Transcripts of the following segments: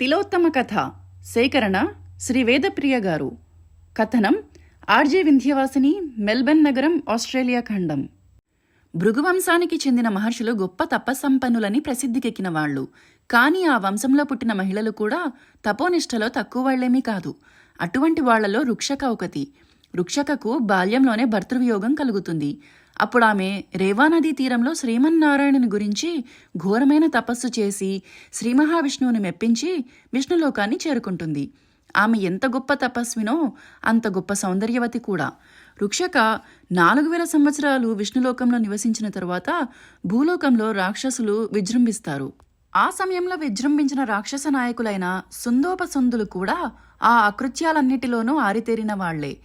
తిలోత్తమ కథ. సేకరణ శ్రీ వేదప్రియ గారు. కథనం ఆర్జే వింధ్యవాసిని మెల్బర్న్ నగరం ఆస్ట్రేలియా ఖండం. భృగువంశానికి చెందిన మహర్షులు గొప్ప తపస్సంపన్నులని ప్రసిద్ధికెక్కిన వాళ్ళు. కానీ ఆ వంశంలో పుట్టిన మహిళలు కూడా తపోనిష్టలో తక్కువ వాళ్ళేమీ కాదు. అటువంటి వాళ్ళలో రుక్షక ఒకతి రుక్షకకు బాల్యంలోనే భర్తృవియోగం కలుగుతుంది. అప్పుడు ఆమె రేవానదీ తీరంలో శ్రీమన్నారాయణుని గురించి ఘోరమైన తపస్సు చేసి శ్రీ మహావిష్ణువుని మెప్పించి విష్ణులోకాన్ని చేరుకుంటుంది. ఆమె ఎంత గొప్ప తపస్వినో అంత గొప్ప సౌందర్యవతి కూడా. రుక్షక నాలుగు వేల సంవత్సరాలు విష్ణులోకంలో నివసించిన తరువాత భూలోకంలో రాక్షసులు విజృంభిస్తారు. ఆ సమయంలో విజృంభించిన రాక్షస నాయకులైన సుందోపసుందులు కూడా ఆ అకృత్యాలన్నిటిలోనూ ఆరితేరిన వాళ్ళే.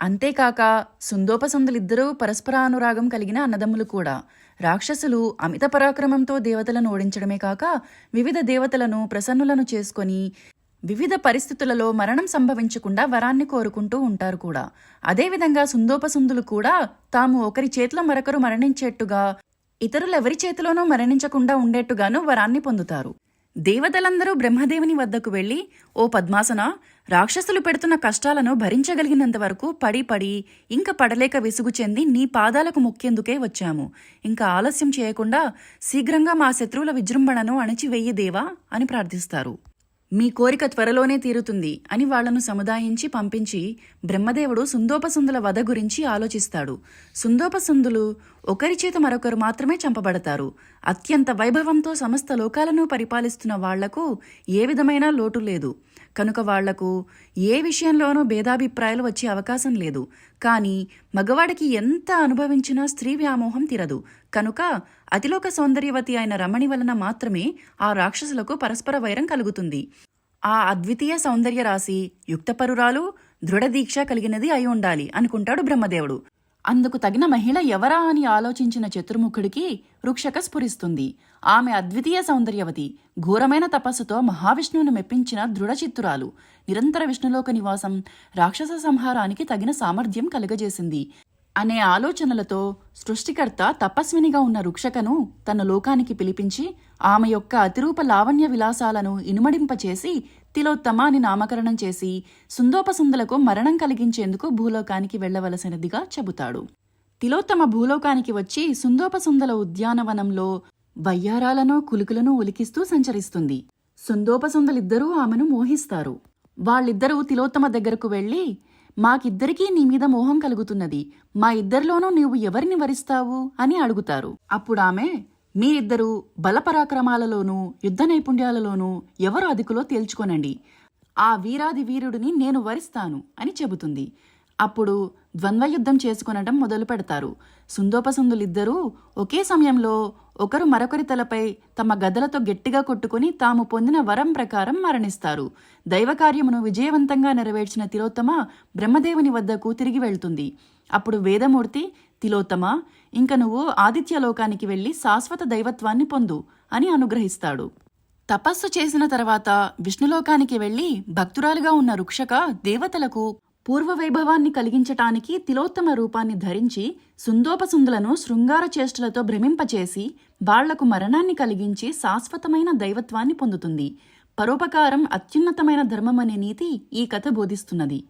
అంతేకాక సుందోపసుందులిద్దరూ పరస్పరానురాగం కలిగిన అన్నదమ్ములు కూడా. రాక్షసులు అమిత పరాక్రమంతో దేవతలను ఓడించడమే కాక వివిధ దేవతలను ప్రసన్నులను చేసుకొని వివిధ పరిస్థితులలో మరణం సంభవించకుండా వరాన్ని కోరుకుంటూ ఉంటారు కూడా. అదేవిధంగా సుందోపసుందులు కూడా తాము ఒకరి చేతిలో మరొకరు మరణించేట్టుగా ఇతరులెవరి చేతిలోనూ మరణించకుండా ఉండేట్టుగాను వరాన్ని పొందుతారు. దేవతలందరూ బ్రహ్మదేవుని వద్దకు వెళ్ళి ఓ పద్మాసన రాక్షసులు పెడుతున్న కష్టాలను భరించగలిగినంత వరకు పడి పడి ఇంక పడలేక విసుగు చెంది నీ పాదాలకు ముఖ్యందుకే వచ్చాము. ఇంకా ఆలస్యం చేయకుండా శీఘ్రంగా మా శత్రువుల విజృంభణను అణచివెయ్యి దేవా అని ప్రార్థిస్తారు. మీ కోరిక త్వరలోనే తీరుతుంది అని వాళ్ళను సముదాయించి పంపించి బ్రహ్మదేవుడు సుందోపసుందుల వధ గురించి ఆలోచిస్తాడు. సుందోపసుందులు ఒకరి చేత మరొకరు మాత్రమే చంపబడతారు. అత్యంత వైభవంతో సమస్త లోకాలను పరిపాలిస్తున్న వాళ్ళకు ఏ విధమైన లోటు లేదు. కనుక వాళ్ళకు ఏ విషయంలోనూ భేదాభిప్రాయాలు వచ్చే అవకాశం లేదు. కానీ మగవాడికి ఎంత అనుభవించినా స్త్రీ వ్యామోహం తీరదు. కనుక అతిలోక సౌందర్యవతి అయిన రమణి వలన మాత్రమే ఆ రాక్షసులకు పరస్పర వైరం కలుగుతుంది. ఆ అద్వితీయ సౌందర్య రాశి యుక్తపరురాలు దృఢదీక్ష కలిగినది అయి ఉండాలి అనుకుంటాడు బ్రహ్మదేవుడు. అందుకు తగిన మహిళ ఎవరా అని ఆలోచించిన చతుర్ముఖుడికి రుక్షక స్ఫురిస్తుంది. ఆమె అద్వితీయ సౌందర్యవతి. ఘోరమైన తపస్సుతో మహావిష్ణువును మెప్పించిన దృఢచిత్తురాలు నిరంతర విష్ణులోక నివాసం. రాక్షస సంహారానికి తగిన సామర్థ్యం కలుగజేసింది. అనే ఆలోచనలతో సృష్టికర్త తపస్వినిగా ఉన్న రుక్షకను తన లోకానికి పిలిపించి ఆమె యొక్క అతిరూప లావణ్య విలాసాలను ఇనుమడింపచేసి తిలోత్తమ అని నామకరణం చేసి సుందోపసుందులకు మరణం కలిగించేందుకు భూలోకానికి వెళ్ళవలసినదిగా చెబుతాడు. తిలోత్తమ భూలోకానికి వచ్చి సుందోపసుందల ఉద్యానవనంలో వయ్యారాలను కులుకులను ఉలికిస్తూ సంచరిస్తుంది. సుందోపసుందలిద్దరూ ఆమెను మోహిస్తారు. వాళ్ళిద్దరూ తిలోత్తమ దగ్గరకు వెళ్ళి మాకిద్దరికీ నీ మీద మోహం కలుగుతున్నది. మా ఇద్దరిలోనూ నీవు ఎవరిని వరిస్తావు? అని అడుగుతారు. అప్పుడు ఆమె మీరిద్దరూ బలపరాక్రమాలలోనూ యుద్ధ నైపుణ్యాలలోనూ ఎవరు అధికులో తేల్చుకోనండి. ఆ వీరాది వీరుడిని నేను వరిస్తాను అని చెబుతుంది. అప్పుడు ద్వంద్వయుద్ధం చేసుకొనడం మొదలు పెడతారు. సుందోపసుందులిద్దరూ ఒకే సమయంలో ఒకరు మరొకరి తలపై తమ గదలతో గట్టిగా కొట్టుకుని తాము పొందిన వరం ప్రకారం మరణిస్తారు. దైవకార్యమును విజయవంతంగా నెరవేర్చిన తిలోత్తమ బ్రహ్మదేవుని వద్దకు తిరిగి వెళ్తుంది. అప్పుడు వేదమూర్తి తిలోత్తమ ఇంక నువ్వు ఆదిత్యలోకానికి వెళ్ళి శాశ్వత దైవత్వాన్ని పొందు అని అనుగ్రహిస్తాడు. తపస్సు చేసిన తర్వాత విష్ణులోకానికి వెళ్ళి భక్తురాలుగా ఉన్న రుక్షక దేవతలకు పూర్వవైభవాన్ని కలిగించటానికి తిలోత్తమ రూపాన్ని ధరించి సుందోపసుందులను శృంగార చేష్టలతో భ్రమింపచేసి వాళ్ళకు మరణాన్ని కలిగించి శాశ్వతమైన దైవత్వాన్ని పొందుతుంది. పరోపకారం అత్యున్నతమైన ధర్మమనే నీతి ఈ కథ బోధిస్తున్నది.